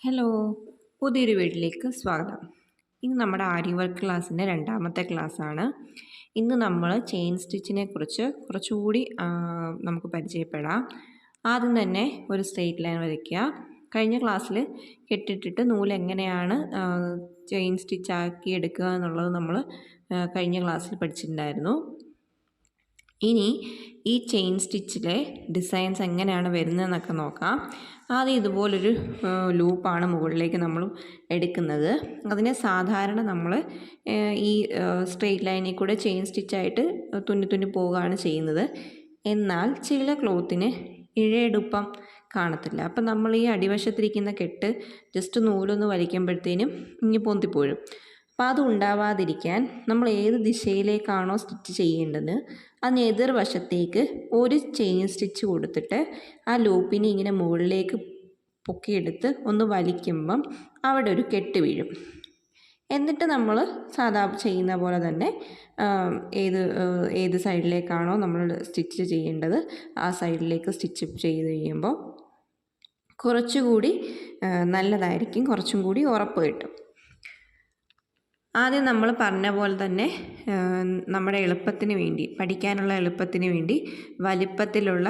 Hello പുതിയൊരു വീട്ടിലേക്ക് സ്വാഗതം. ഇന്ന് നമ്മുടെ ആരി വർക്ക് ക്ലാസ്സിന്റെ രണ്ടാമത്തെ ക്ലാസ്സാണ് ഇന്ന് നമ്മൾ ചെയിൻ സ്റ്റിച്ചിനെ കുറിച്ച് കുറച്ചുകൂടി നമുക്ക് പരിചയപ്പെടാം. ആദ്യം തന്നെ ഒരു സ്ട്രെയിറ്റ് ലൈൻ വരയ്ക്കുക. കഴിഞ്ഞ ക്ലാസ്സിൽ കെട്ടിട്ടിട്ട് നൂൽ എങ്ങനെയാണ് ചെയിൻ സ്റ്റിച്ചാക്കി എടുക്കുക എന്നുള്ളത് നമ്മൾ കഴിഞ്ഞ ക്ലാസ്സിൽ പഠിച്ചിട്ടുണ്ടായിരുന്നു. ഇനി ഈ ചെയിൻ സ്റ്റിച്ചിലെ ഡിസൈൻസ് എങ്ങനെയാണ് വരുന്നതെന്നൊക്കെ നോക്കാം. ആദ്യം ഇതുപോലൊരു ലൂപ്പാണ് മുകളിലേക്ക് നമ്മൾ എടുക്കുന്നത്. അതിനെ സാധാരണ നമ്മൾ ഈ സ്ട്രെയിറ്റ് ലൈനിൽ കൂടെ ചെയിൻ സ്റ്റിച്ചായിട്ട് തുന്നി തുന്നി പോവുകയാണ് ചെയ്യുന്നത്. എന്നാൽ ചില ക്ലോത്തിന് ഇഴയെടുപ്പം കാണത്തില്ല. അപ്പം നമ്മൾ ഈ അടിവശത്തിരിക്കുന്ന കെട്ട് ജസ്റ്റ് നൂലൊന്ന് വലിക്കുമ്പോഴത്തേനും ഇങ്ങി പൊന്തിപ്പോഴും. അപ്പോൾ അത് ഉണ്ടാവാതിരിക്കാൻ നമ്മൾ ഏത് ദിശയിലേക്കാണോ സ്റ്റിച്ച് ചെയ്യേണ്ടത്? അതിന് എതിർവശത്തേക്ക് ഒരു ചെയിൻ സ്റ്റിച്ച് കൊടുത്തിട്ട് ആ ലൂപ്പിനെ ഇങ്ങനെ മുകളിലേക്ക് പൊക്കിയെടുത്ത് ഒന്ന് വലിക്കുമ്പം അവിടെ ഒരു കെട്ട് വീഴും. എന്നിട്ട് നമ്മൾ സാധാ ചെയ്യുന്ന പോലെ തന്നെ ഏത് ഏത് സൈഡിലേക്കാണോ നമ്മൾ സ്റ്റിച്ച് ചെയ്യേണ്ടത് ആ സൈഡിലേക്ക് സ്റ്റിച്ച് ചെയ്ത് കഴിയുമ്പോൾ കുറച്ചുകൂടി നല്ലതായിരിക്കും. കുറച്ചും കൂടി ഉറപ്പ് കിട്ടും. ആദ്യം നമ്മൾ പറഞ്ഞ പോലെ തന്നെ നമ്മുടെ എളുപ്പത്തിന് വേണ്ടി പഠിക്കാനുള്ള എളുപ്പത്തിന് വേണ്ടി വലിപ്പത്തിലുള്ള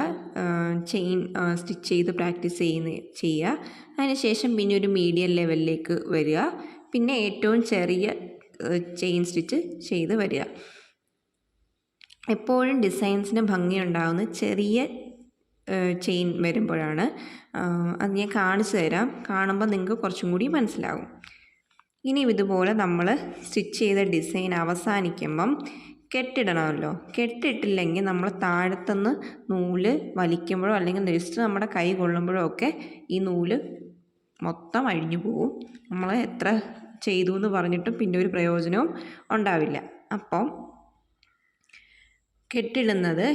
ചെയിൻ സ്റ്റിച്ച് ചെയ്ത് പ്രാക്ടീസ് ചെയ്യുന്ന ചെയ്യുക. അതിനുശേഷം പിന്നെ ഒരു മീഡിയം ലെവലിലേക്ക് വരിക. പിന്നെ ഏറ്റവും ചെറിയ ചെയിൻ സ്റ്റിച്ച് ചെയ്ത് വരിക. എപ്പോഴും ഡിസൈൻസിന് ഭംഗിയുണ്ടാകുന്ന ചെറിയ ചെയിൻ വരുമ്പോഴാണ് അത് ഞാൻ കാണിച്ചു തരാം. കാണുമ്പോൾ നിങ്ങൾക്ക് കുറച്ചും കൂടി മനസ്സിലാകും ഇനി ഇതുപോലെ നമ്മൾ സ്റ്റിച്ച് ചെയ്ത ഡിസൈൻ അവസാനിക്കുമ്പം കെട്ടിടണമല്ലോ. കെട്ടിട്ടില്ലെങ്കിൽ നമ്മൾ താഴത്തുനിന്ന് നൂൽ വലിക്കുമ്പോഴോ അല്ലെങ്കിൽ ജസ്റ്റ് നമ്മുടെ കൈ കൊള്ളുമ്പോഴോ ഒക്കെ ഈ നൂൽ മൊത്തം അഴിഞ്ഞു പോവും. നമ്മൾ എത്ര ചെയ്തു എന്ന് പറഞ്ഞിട്ടും പിന്നെ ഒരു പ്രയോജനവും ഉണ്ടാവില്ല. അപ്പം കെട്ടിടുന്നത്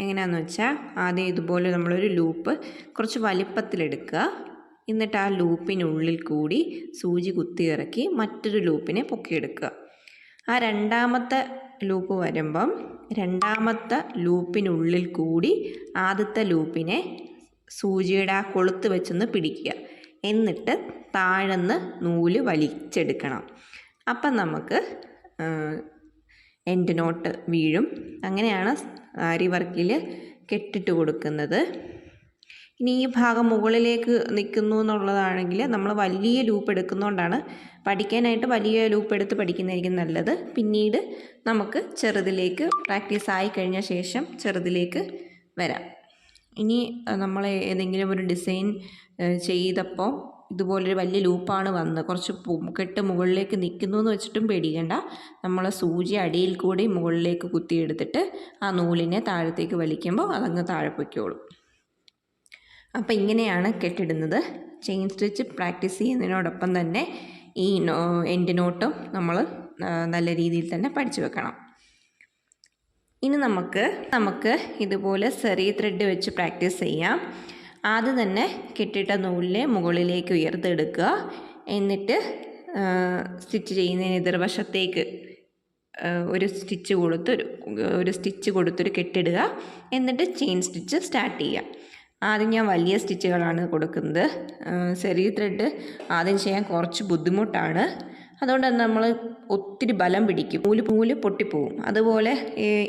എങ്ങനെയാണെന്ന് വെച്ചാൽ ആദ്യം ഇതുപോലെ നമ്മളൊരു ലൂപ്പ് കുറച്ച് വലിപ്പത്തിലെടുക്കുക. എന്നിട്ട് ആ ലൂപ്പിനുള്ളിൽ കൂടി സൂചി കുത്തി ഇറക്കി മറ്റൊരു ലൂപ്പിനെ പൊക്കിയെടുക്കുക. ആ രണ്ടാമത്തെ ലൂപ്പ് വരുമ്പം രണ്ടാമത്തെ ലൂപ്പിനുള്ളിൽ കൂടി ആദ്യത്തെ ലൂപ്പിനെ സൂചിയുടെ ആ കൊളുത്ത് വെച്ചൊന്ന് പിടിക്കുക. എന്നിട്ട് താഴെന്ന് നൂൽ വലിച്ചെടുക്കണം. അപ്പം നമുക്ക് എൻഡ് നോട്ട് വീഴും. അങ്ങനെയാണ് ആരി വർക്കിൽ കെട്ടിട്ട് കൊടുക്കുന്നത്. ഇനി ഈ ഭാഗം മുകളിലേക്ക് നിൽക്കുന്നു എന്നുള്ളതാണെങ്കിൽ നമ്മൾ വലിയ ലൂപ്പ് എടുക്കുന്നതുകൊണ്ടാണ് പഠിക്കാനായിട്ട് വലിയ ലൂപ്പ് എടുത്ത് പഠിക്കുന്നതായിരിക്കും നല്ലത്. പിന്നീട് നമുക്ക് ചെറുതിലേക്ക് പ്രാക്ടീസ് ആയി കഴിഞ്ഞ ശേഷം ചെറുതിലേക്ക് വരാം. ഇനി നമ്മൾ ഏതെങ്കിലും ഒരു ഡിസൈൻ ചെയ്തപ്പോൾ ഇതുപോലൊരു വലിയ ലൂപ്പാണ് വന്നത്. കുറച്ച് കെട്ട് മുകളിലേക്ക് നിൽക്കുന്നു എന്ന് വെച്ചിട്ടും പേടിക്കേണ്ട. നമ്മൾ സൂചി അടിയിൽ കൂടി മുകളിലേക്ക് കുത്തിയെടുത്തിട്ട് ആ നൂലിനെ താഴത്തേക്ക് വലിക്കുമ്പോൾ അതങ്ങ് താഴെ പൊയ്ക്കോളും. അപ്പോൾ ഇങ്ങനെയാണ് കെട്ടിടുന്നത്. ചെയിൻ സ്റ്റിച്ച് പ്രാക്ടീസ് ചെയ്യുന്നതിനോടൊപ്പം തന്നെ ഈ എൻഡ് നോട്ടും നമ്മൾ നല്ല രീതിയിൽ തന്നെ പഠിച്ചു വെക്കണം. ഇനി നമുക്ക് നമുക്ക് ഇതുപോലെ സെറി ത്രെഡ് വെച്ച് പ്രാക്ടീസ് ചെയ്യാം. ആദ്യം തന്നെ കെട്ടിട്ട നൂലിനെ മുകളിലേക്ക് ഉയർത്തെടുക്കുക. എന്നിട്ട് സ്റ്റിച്ച് ചെയ്യുന്നതിന് എതിർവശത്തേക്ക് ഒരു സ്റ്റിച്ച് കൊടുത്തൊരു ഒരു സ്റ്റിച്ച് കൊടുത്തൊരു കെട്ടിടുക. എന്നിട്ട് ചെയിൻ സ്റ്റിച്ച് സ്റ്റാർട്ട് ചെയ്യുക. ആദ്യം ഞാൻ വലിയ സ്റ്റിച്ചുകളാണ് കൊടുക്കുന്നത്. ചെറിയ ത്രെഡ് ആദ്യം ചെയ്യാൻ കുറച്ച് ബുദ്ധിമുട്ടാണ്. അതുകൊണ്ട് തന്നെ നമ്മൾ ഒത്തിരി ബലം പിടിക്കും. നൂൽ നൂൽ പൊട്ടിപ്പോവും. അതുപോലെ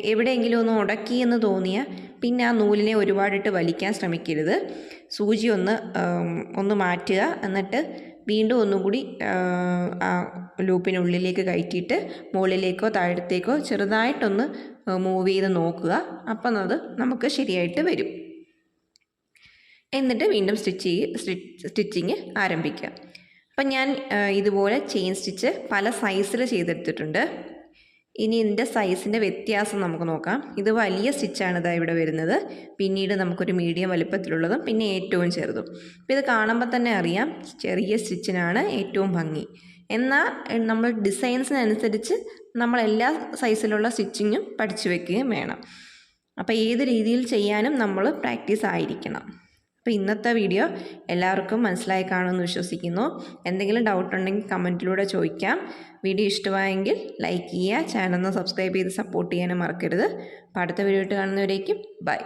എവിടെയെങ്കിലും ഒന്ന് ഉടക്കി എന്ന് തോന്നിയ പിന്നെ ആ നൂലിനെ ഒരുപാടിട്ട് വലിക്കാൻ ശ്രമിക്കരുത്. സൂചി ഒന്ന് ഒന്ന് മാറ്റുക. എന്നിട്ട് വീണ്ടും ഒന്നും കൂടി ആ ലൂപ്പിനുള്ളിലേക്ക് കയറ്റിയിട്ട് മുകളിലേക്കോ താഴത്തേക്കോ ചെറുതായിട്ടൊന്ന് മൂവ് ചെയ്ത് നോക്കുക. അപ്പം അത് നമുക്ക് ശരിയായിട്ട് വരും. എന്നിട്ട് വീണ്ടും സ്റ്റിച്ച് ചെയ്ത് സ്റ്റിച്ചിങ് ആരംഭിക്കുക. അപ്പം ഞാൻ ഇതുപോലെ ചെയിൻ സ്റ്റിച്ച് പല സൈസിൽ ചെയ്തെടുത്തിട്ടുണ്ട്. ഇനി ഇതിന്റെ സൈസിന്റെ വ്യത്യാസം നമുക്ക് നോക്കാം. ഇത് വലിയ സ്റ്റിച്ചാണ് ഇതാ ഇവിടെ വരുന്നത്. പിന്നീട് നമുക്കൊരു മീഡിയം വലിപ്പത്തിലുള്ളതും പിന്നെ ഏറ്റവും ചെറുതും. അപ്പോൾ ഇത് കാണുമ്പോൾ തന്നെ അറിയാം ചെറിയ സ്റ്റിച്ചിനാണ് ഏറ്റവും ഭംഗി. എന്നാൽ നമ്മൾ ഡിസൈൻസിനനുസരിച്ച് നമ്മൾ എല്ലാ സൈസിലുള്ള സ്റ്റിച്ചിങ്ങും പഠിച്ചു വെക്കുകയും വേണം. അപ്പോൾ ഏത് രീതിയിൽ ചെയ്യാനും നമ്മൾ പ്രാക്ടീസ് ആയിരിക്കണം. അപ്പോൾ ഇന്നത്തെ വീഡിയോ എല്ലാവർക്കും മനസ്സിലായി കാണുമെന്ന് വിശ്വസിക്കുന്നു. എന്തെങ്കിലും ഡൗട്ട് ഉണ്ടെങ്കിൽ കമന്റിലൂടെ ചോദിക്കാം. വീഡിയോ ഇഷ്ടമായെങ്കിൽ ലൈക്ക് ചെയ്യുക. ചാനൽ ഒന്ന് സബ്സ്ക്രൈബ് ചെയ്ത് സപ്പോർട്ട് ചെയ്യാനും മറക്കരുത്. അപ്പോൾ അടുത്ത വീഡിയോ ഇട്ട് കാണുന്നവരേക്കും ബൈ